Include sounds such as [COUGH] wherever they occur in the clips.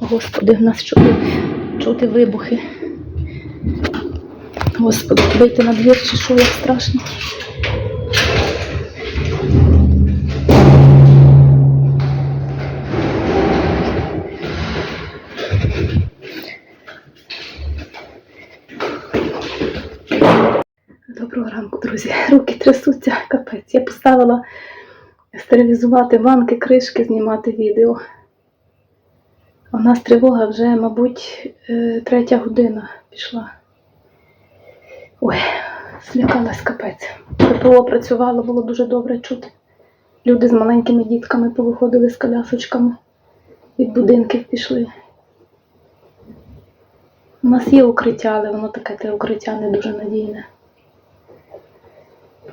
Господи, в нас чути, чути вибухи. Господи, вийти на двір чи що, як страшно. Доброго ранку, друзі. Руки трясуться, капець. Я поставила стерилізувати банки, кришки, знімати відео. У нас тривога вже, мабуть, е, третя година пішла. Ой, злякалась капець. ППО працювало, було дуже добре чути. Люди з маленькими дітками повиходили з колясочками, від будинків пішли. У нас є укриття, але воно таке те укриття не дуже надійне.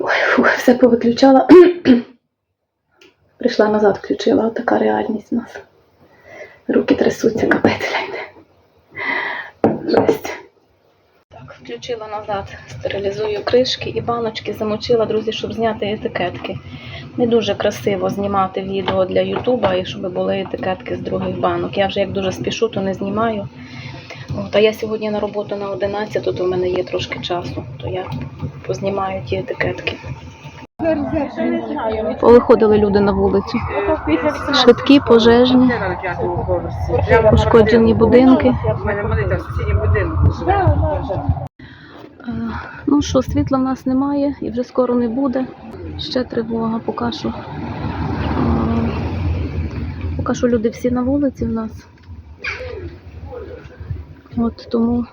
Ой, фух, все повиключала. [CLEARS THROAT] Прийшла назад, включила. Така реальність у нас. Руки трясуться, капець гляньте. Жесть. Так, включила назад, стерилізую кришки і баночки, замочила, друзі, щоб зняти етикетки. Не дуже красиво знімати відео для Ютуба, і щоб були етикетки з других банок. Я вже як дуже спішу, то не знімаю. От, а я сьогодні на роботу на 11, то в мене є трошки часу, то я познімаю ті етикетки. Повиходили люди на вулицю. Швидкі, пожежні, пошкоджені будинки. Е, Ну що, світла в нас немає і вже скоро не буде. Ще тривога, поки що. е, Поки що люди всі на вулиці в нас. От тому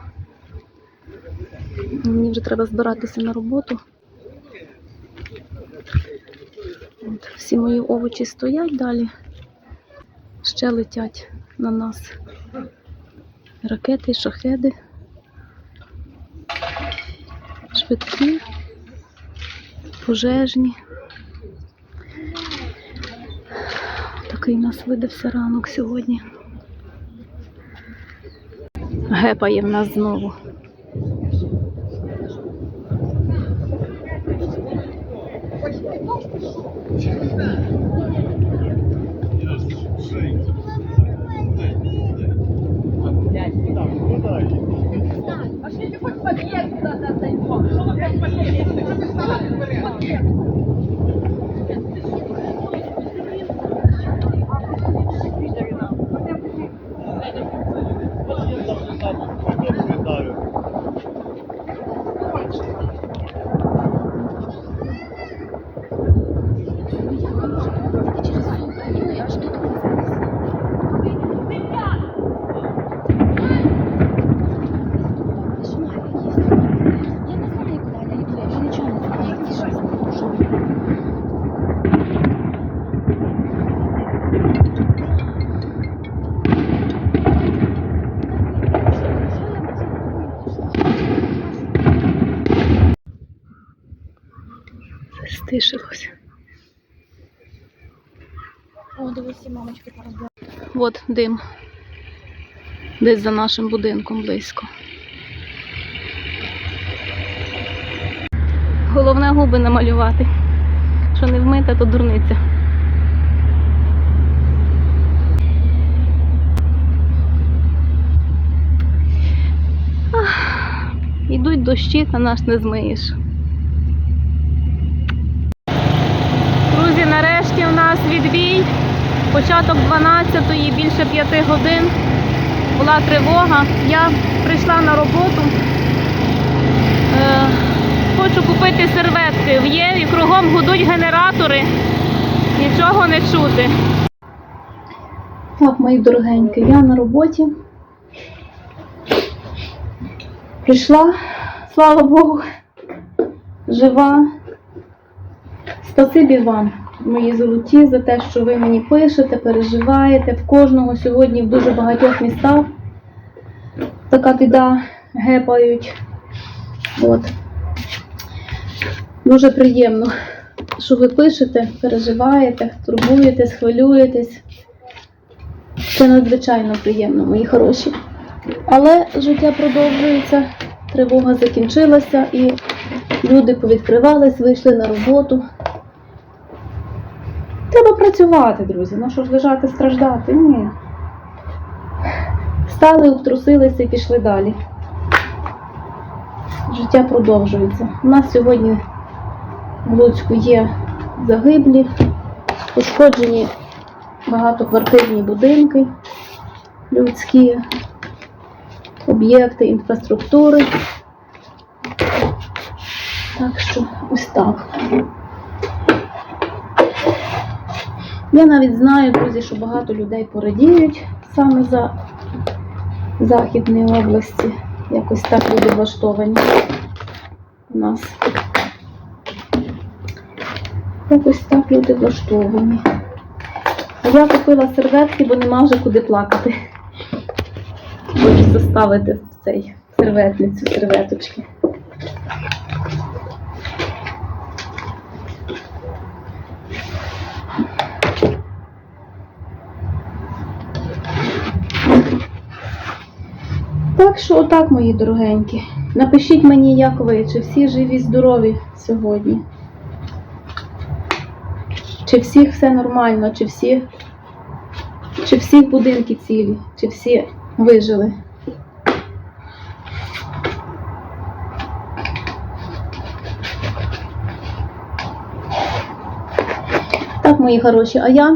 мені вже треба збиратися на роботу. От, всі мої овочі стоять далі. Ще летять на нас ракети, шахеди. Швидкі, пожежні. Такий нас видався ранок сьогодні. Гепає в нас знову. Стишилося. О, дивись, мамочки поробила. От дим. Десь за нашим будинком близько. Головне губи намалювати. Що не вмита, то дурниця. Ах, Ідуть дощі, та наш не змиєш. Друзі, нарешті у нас відбій. Початок 12-ї, більше 5 годин. Була тривога. Я прийшла на роботу. Е, хочу купити серветки. В Єві кругом гудуть генератори. Нічого не чути. Так, мої дорогенькі, я на роботі. Прийшла, слава Богу, жива. Спасибі вам, мої золоті, за те, що ви мені пишете, переживаєте. В кожного сьогодні в дуже багатьох містах така біда гепають. От. Дуже приємно, що ви пишете, переживаєте, турбуєтесь, хвилюєтесь. Це надзвичайно приємно, мої хороші. Але життя продовжується, тривога закінчилася і люди повідкривались, вийшли на роботу. Треба працювати, друзі. Ну що ж лежати, страждати? Ні. Встали, обтрусилися і пішли далі. Життя продовжується. У нас сьогодні в Луцьку є загиблі, пошкоджені багатоквартирні будинки людські, об'єкти інфраструктури. Так що ось так. Я навіть знаю, друзі, що багато людей порадіють саме за Західної області. Якось так люди влаштовані у нас. Якось так люди влаштовані. А я купила серветки, бо нема вже куди плакати. Хочу заставити в цей серветницю серветочки. Так що отак, мої дорогенькі. Напишіть мені, як ви, чи всі живі, здорові сьогодні. Чи всіх все нормально, чи всі, чи всі будинки цілі, чи всі вижили. Так, мої хороші, а я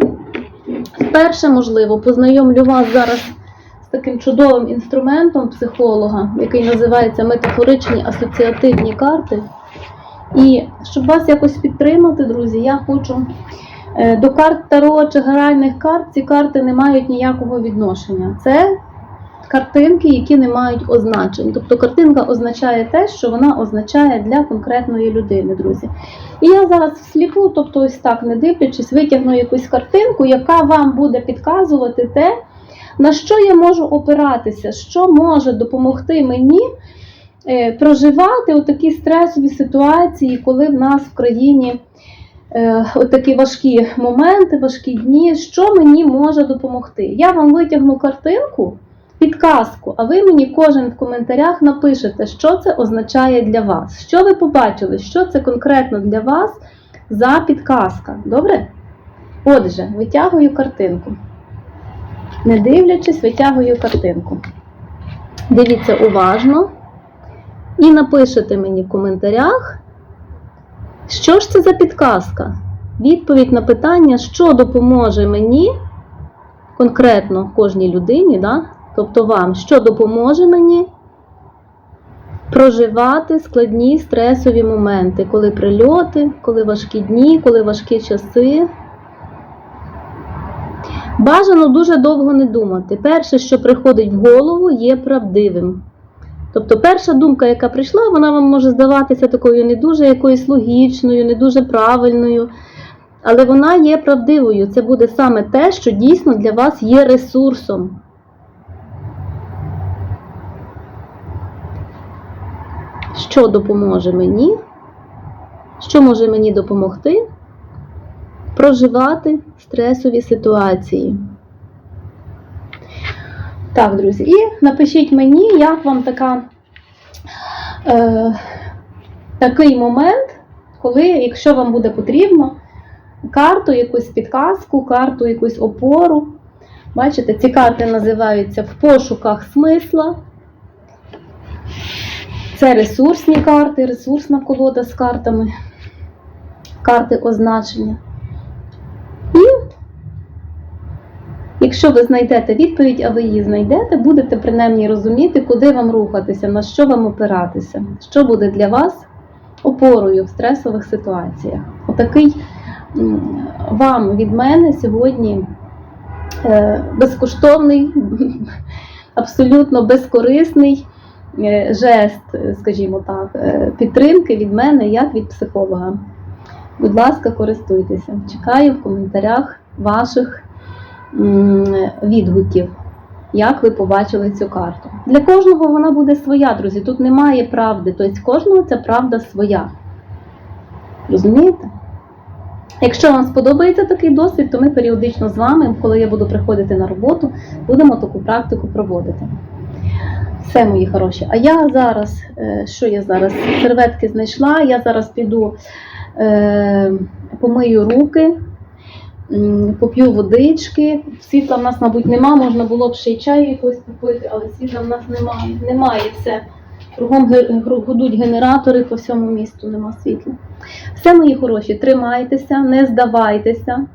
вперше, можливо, познайомлю вас зараз з таким чудовим інструментом психолога, який називається метафоричні асоціативні карти. І щоб вас якось підтримати, друзі, я хочу е, до карт Таро чи гральних карт ці карти не мають ніякого відношення. Це картинки, які не мають означень. Тобто картинка означає те, що вона означає для конкретної людини, друзі. І я зараз всліпу, тобто ось так не дивлячись, витягну якусь картинку, яка вам буде підказувати те, на що я можу опиратися, що може допомогти мені е, проживати у такі стресові ситуації, коли в нас в країні е, такі важкі моменти, важкі дні, що мені може допомогти. Я вам витягну картинку, підказку, а ви мені кожен в коментарях напишете, що це означає для вас, що ви побачили, що це конкретно для вас за підказка. Добре? Отже, витягую картинку. Не дивлячись, витягую картинку. Дивіться уважно і напишете мені в коментарях, що ж це за підказка. Відповідь на питання, що допоможе мені, конкретно кожній людині, да? тобто вам, що допоможе мені проживати складні стресові моменти, коли прильоти, коли важкі дні, коли важкі часи. Бажано дуже довго не думати. Перше, що приходить в голову, є правдивим. Тобто перша думка, яка прийшла, вона вам може здаватися такою не дуже якоюсь логічною, не дуже правильною, але вона є правдивою. Це буде саме те, що дійсно для вас є ресурсом. Що допоможе мені? Що може мені допомогти? Проживати стресові ситуації. Так, друзі, і напишіть мені, як вам така, е, такий момент, коли, якщо вам буде потрібно, карту, якусь підказку, карту, якусь опору. Бачите, ці карти називаються в пошуках смисла. Це ресурсні карти, ресурсна колода з картами, карти означення. І якщо ви знайдете відповідь, а ви її знайдете, будете принаймні розуміти, куди вам рухатися, на що вам опиратися, що буде для вас опорою в стресових ситуаціях. Отакий вам від мене сьогодні е, безкоштовний, [LAUGHS] абсолютно безкорисний е, жест, скажімо так, е, підтримки від мене як від психолога. Будь ласка, користуйтеся. Чекаю в коментарях ваших відгуків, як ви побачили цю карту. Для кожного вона буде своя, друзі. Тут немає правди. Тобто кожного ця правда своя. Розумієте? Якщо вам сподобається такий досвід, то ми періодично з вами, коли я буду приходити на роботу, будемо таку практику проводити. Все, мої хороші. А я зараз, е, що я зараз? Серветки знайшла, я зараз піду е, помию руки, Поп'ю водички. Світла в нас, мабуть, нема, можна було б ще й чаю якось купити, але світла в нас немає. Немає все. Кругом гудуть генератори по всьому місту, нема світла. Все, мої хороші, тримайтеся, не здавайтеся,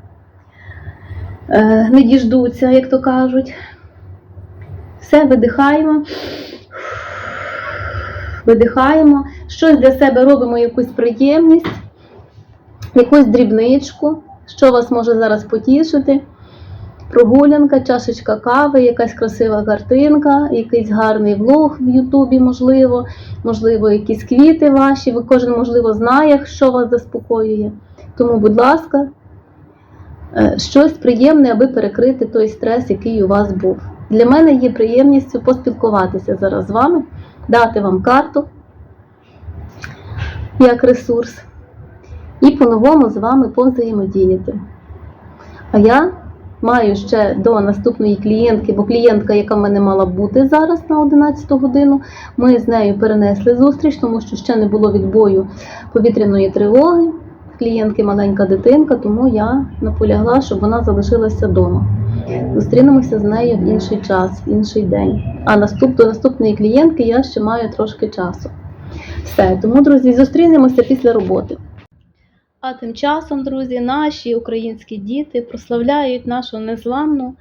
е, не діждуться, як то кажуть. Все, видихаємо. Видихаємо, щось для себе робимо, якусь приємність, якусь дрібничку, що вас може зараз потішити. Прогулянка, чашечка кави, якась красива картинка, якийсь гарний влог в Ютубі, можливо, можливо, якісь квіти ваші. Ви кожен, можливо, знає, що вас заспокоює. Тому, будь ласка, е, щось приємне, аби перекрити той стрес, який у вас був. Для мене є приємністю поспілкуватися зараз з вами, дати вам карту як ресурс і по-новому з вами повзаємодіяти. А я маю ще до наступної клієнтки, бо клієнтка, яка в мене мала бути зараз на 11 годину, ми з нею перенесли зустріч, тому що ще не було відбою повітряної тривоги. Клієнтки маленька дитинка, тому я наполягла, щоб вона залишилася вдома. Зустрінемося з нею в інший час, в інший день. А наступ, до наступної клієнтки я ще маю трошки часу. Все, тому, друзі, зустрінемося після роботи. А тим часом, друзі, наші українські діти прославляють нашу незламну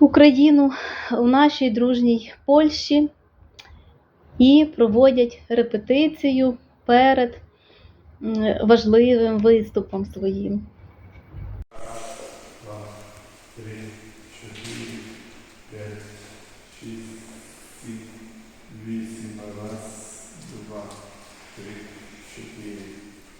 Україну у нашій дружній Польщі і проводять репетицію перед важливим виступом своїм. три, чотири, шість, сім, вісім, раз, два, три, чотири,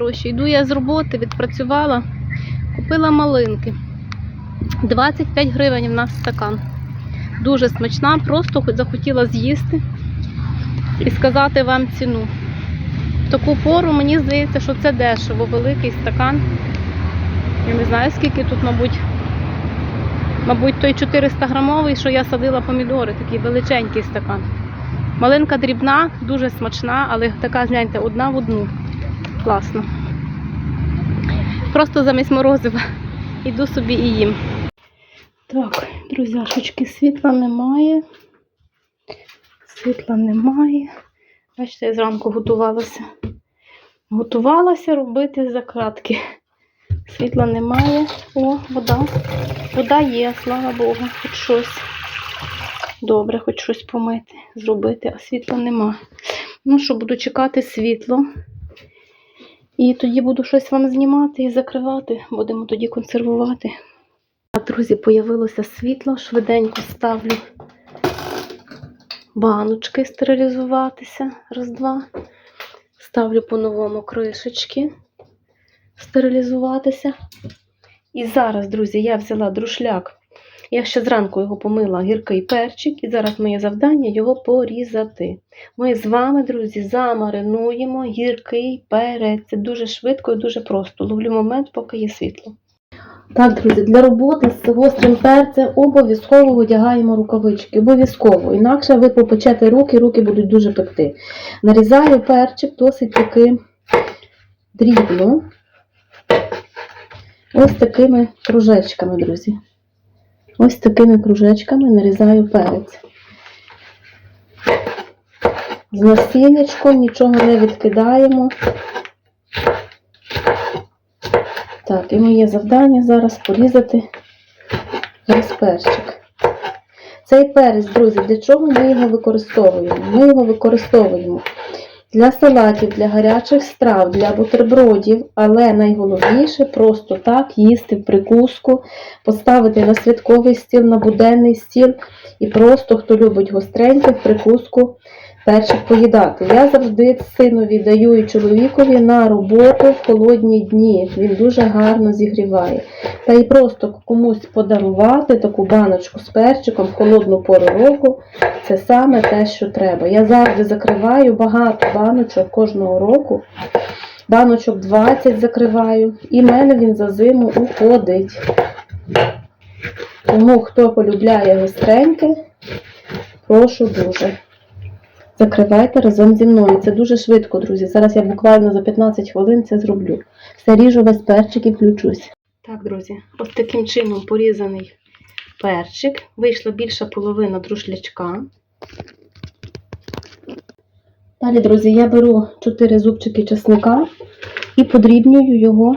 Хороші, йду я з роботи, відпрацювала, купила малинки. 25 гривень в нас стакан. Дуже смачна, просто захотіла з'їсти і сказати вам ціну. В таку пору мені здається, що це дешево, великий стакан. Я не знаю, скільки тут, мабуть, мабуть, той 400 грамовий, що я садила помідори, такий величенький стакан. Малинка дрібна, дуже смачна, але така, гляньте, одна в одну. Класно. Просто замість морозива йду собі і їм. Так, друзяшечки, світла немає. Світла немає. Бачите, я зранку готувалася. Готувалася робити закладки. Світла немає. О, вода. Вода є, слава Богу, хоч щось. Добре, хоч щось помити, зробити, а світла нема. Ну що, буду чекати світло. І тоді буду щось вам знімати і закривати. Будемо тоді консервувати. Так, друзі, появилося світло. Швиденько ставлю баночки стерилізуватися. Раз-два. Ставлю по-новому кришечки стерилізуватися. І зараз, друзі, я взяла друшляк Я ще зранку його помила гіркий перчик, і зараз моє завдання його порізати. Ми з вами, друзі, замаринуємо гіркий перець. Це дуже швидко і дуже просто. Ловлю момент, поки є світло. Так, друзі, для роботи з гострим перцем обов'язково одягаємо рукавички. Обов'язково. Інакше ви попечете руки, руки будуть дуже пекти. Нарізаю перчик досить таки дрібно. Ось такими кружечками, друзі. Ось такими кружечками нарізаю перець. З насіннячком нічого не відкидаємо. Так, і моє завдання зараз порізати весь перчик. Цей перець, друзі, для чого ми його використовуємо? Ми його використовуємо для салатів, для гарячих страв, для бутербродів, але найголовніше просто так їсти в прикуску, поставити на святковий стіл, на буденний стіл. І просто, хто любить гостреньке, в прикуску перчик поїдати. Я завжди синові даю і чоловікові на роботу в холодні дні. Він дуже гарно зігріває. Та і просто комусь подарувати таку баночку з перчиком в холодну пору року. Це саме те, що треба. Я завжди закриваю багато баночок кожного року. Баночок 20 закриваю, і в мене він за зиму уходить. Тому, хто полюбляє гостреньке, прошу дуже. Закривайте разом зі мною. Це дуже швидко, друзі. Зараз я буквально за 15 хвилин це зроблю. Все ріжу весь перчик і включусь. Так, друзі, ось таким чином порізаний перчик. Вийшла більша половина друшлячка. Далі, друзі, я беру 4 зубчики чесника і подрібнюю його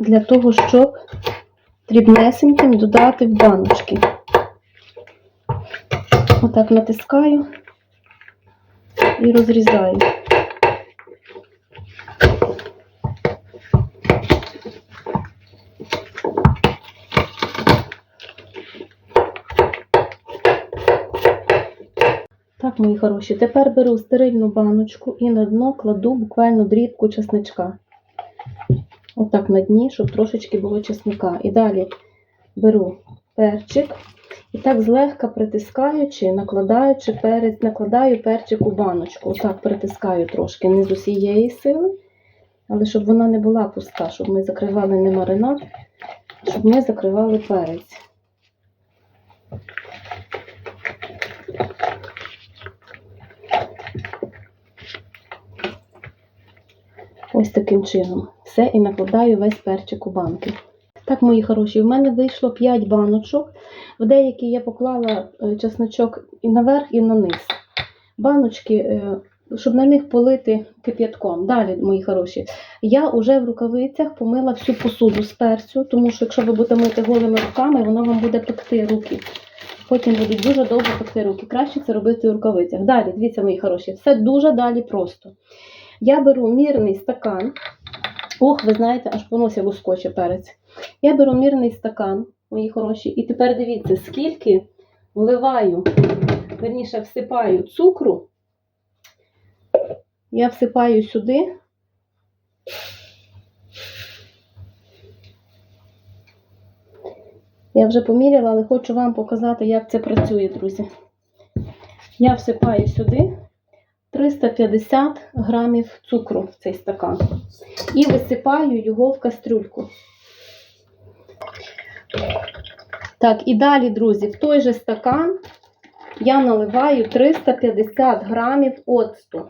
для того, щоб дрібнесеньким додати в баночки. Отак натискаю і розрізаю. Так, мої хороші, тепер беру стерильну баночку і на дно кладу буквально дрібку чесничка. Отак на дні, щоб трошечки було чесника. І далі беру перчик і так злегка притискаючи, накладаючи перець, накладаю перчик у баночку. Отак притискаю трошки, не з усієї сили, але щоб вона не була пуста, щоб ми закривали не маринад, щоб ми закривали перець. Ось таким чином. Все і накладаю весь перчик у банки. Так, мої хороші, в мене вийшло 5 баночок. В деякі я поклала е, чесночок і наверх, і на низ. Баночки, е, щоб на них полити кип'ятком. Далі, мої хороші, я вже в рукавицях помила всю посуду з перцю, тому що якщо ви будете мити голими руками, воно вам буде пекти руки. Потім будуть дуже довго пекти руки. Краще це робити в рукавицях. Далі, дивіться, мої хороші, все дуже далі просто. Я беру мірний стакан. Ох, ви знаєте, аж по носі лускоче перець. Я беру мірний стакан, мої хороші, і тепер дивіться, скільки вливаю, верніше, всипаю цукру. Я всипаю сюди. Я вже поміряла, але хочу вам показати, як це працює, друзі. Я всипаю сюди 350 грамів цукру в цей стакан і висипаю його в кастрюльку. Так, і далі, друзі, в той же стакан я наливаю 350 грамів оцту.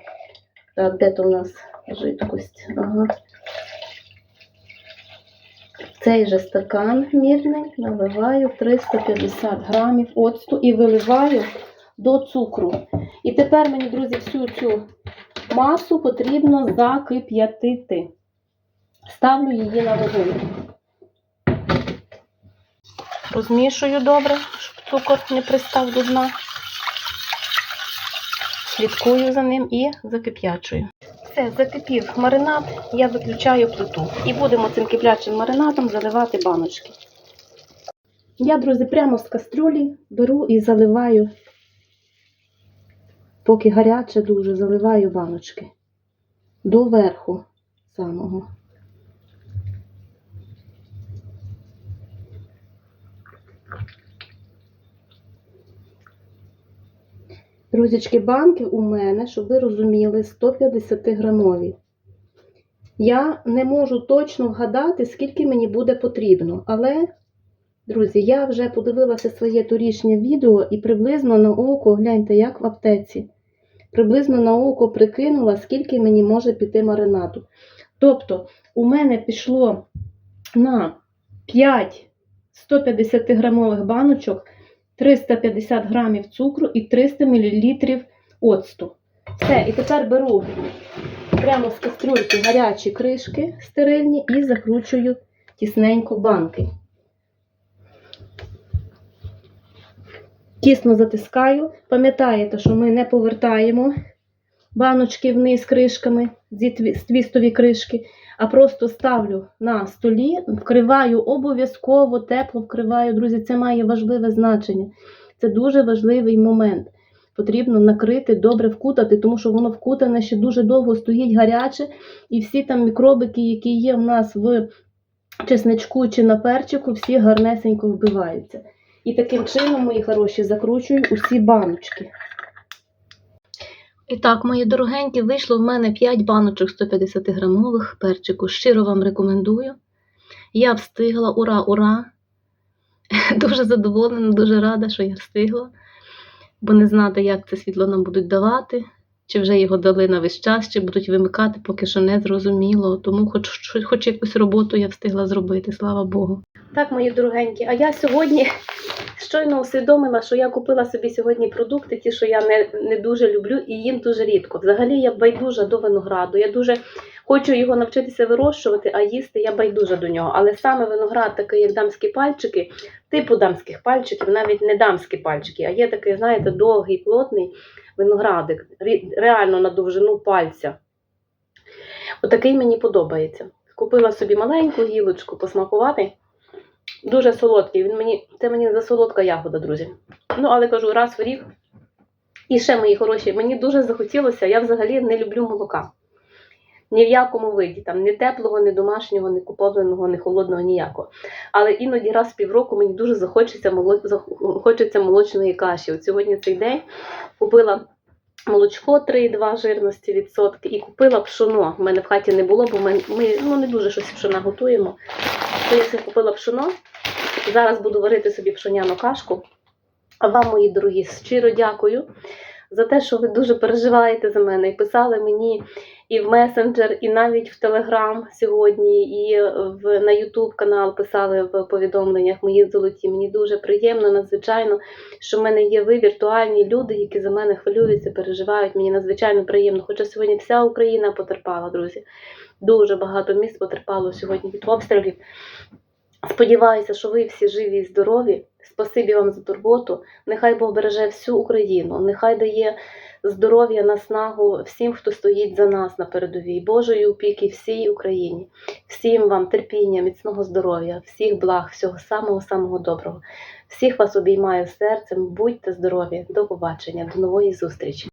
Так, де то у нас жидкость? Ага. В цей же стакан мірний наливаю 350 грамів оцту і виливаю до цукру. І тепер мені, друзі, всю цю масу потрібно закип'ятити. Ставлю її на вогонь. Розмішую добре, щоб цукор не пристав до дна. Слідкую за ним і закип'ячую. Все, закипів маринад, я виключаю плиту. І будемо цим киплячим маринадом заливати баночки. Я, друзі, прямо з кастрюлі беру і заливаю, поки гаряче дуже заливаю баночки до верху самого. Друзічки, банки у мене, щоб ви розуміли, 150 грамові. Я не можу точно вгадати, скільки мені буде потрібно, але друзі, я вже подивилася своє торішнє відео і приблизно на око, гляньте, як в аптеці, приблизно на око прикинула, скільки мені може піти маринаду. Тобто, у мене пішло на 5 150 грамових баночок 350 грамів цукру і 300 мл оцту. Все, і тепер беру прямо з кастрюльки гарячі кришки стерильні і закручую тісненько банки. Тісно затискаю. Пам'ятаєте, що ми не повертаємо баночки вниз кришками, зі твістові кришки, а просто ставлю на столі, вкриваю обов'язково, тепло вкриваю. Друзі, це має важливе значення. Це дуже важливий момент. Потрібно накрити, добре вкутати, тому що воно вкутане ще дуже довго стоїть гаряче, і всі там мікробики, які є в нас в чесничку чи на перчику, всі гарнесенько вбиваються. І таким чином, мої хороші, закручую усі баночки. І так, мої дорогенькі, вийшло в мене 5 баночок 150 грамових перчику. Щиро вам рекомендую. Я встигла, ура, ура! [LAUGHS] Дуже задоволена, дуже рада, що я встигла. Бо не знати, як це світло нам будуть давати, чи вже його дали на весь час, чи будуть вимикати, поки що не зрозуміло. Тому хоч, хоч, хоч якусь роботу я встигла зробити, слава Богу. Так, мої дорогенькі, а я сьогодні щойно усвідомила, що я купила собі сьогодні продукти, ті, що я не, не дуже люблю і їм дуже рідко. Взагалі я байдужа до винограду. Я дуже хочу його навчитися вирощувати, а їсти я байдужа до нього. Але саме виноград, такий як дамські пальчики, типу дамських пальчиків, навіть не дамські пальчики, а є такий, знаєте, довгий, плотний виноградик, реально на довжину пальця. Отакий мені подобається. Купила собі маленьку гілочку посмакувати. Дуже солодкий. Він мені, це мені за солодка ягода, друзі. Ну, але кажу, раз в рік. І ще мої хороші, мені дуже захотілося, я взагалі не люблю молока. Ні в якому виді, там ні теплого, ні домашнього, ні купованого, ні холодного, ніякого. Але іноді раз в півроку мені дуже захочеться, моло... захочеться молочної каші. От сьогодні цей день купила молочко 3,2 жирності відсотки і купила пшоно. У мене в хаті не було, бо ми, ну, не дуже щось пшона готуємо. То я собі купила пшоно. Зараз буду варити собі пшоняну кашку. А вам, мої дорогі, щиро дякую за те, що ви дуже переживаєте за мене і писали мені і в месенджер, і навіть в Телеграм сьогодні, і в, на Ютуб канал писали в повідомленнях мої золоті. Мені дуже приємно, надзвичайно, що в мене є ви, віртуальні люди, які за мене хвилюються, переживають. Мені надзвичайно приємно. Хоча сьогодні вся Україна потерпала, друзі. Дуже багато міст потерпало сьогодні від обстрілів. Сподіваюся, що ви всі живі і здорові. Спасибі вам за турботу. Нехай Бог береже всю Україну, нехай дає здоров'я, наснагу всім, хто стоїть за нас на передовій. Божої опіки всій Україні. Всім вам терпіння, міцного здоров'я, всіх благ, всього самого самого доброго. Всіх вас обіймаю серцем. Будьте здорові. До побачення, до нової зустрічі.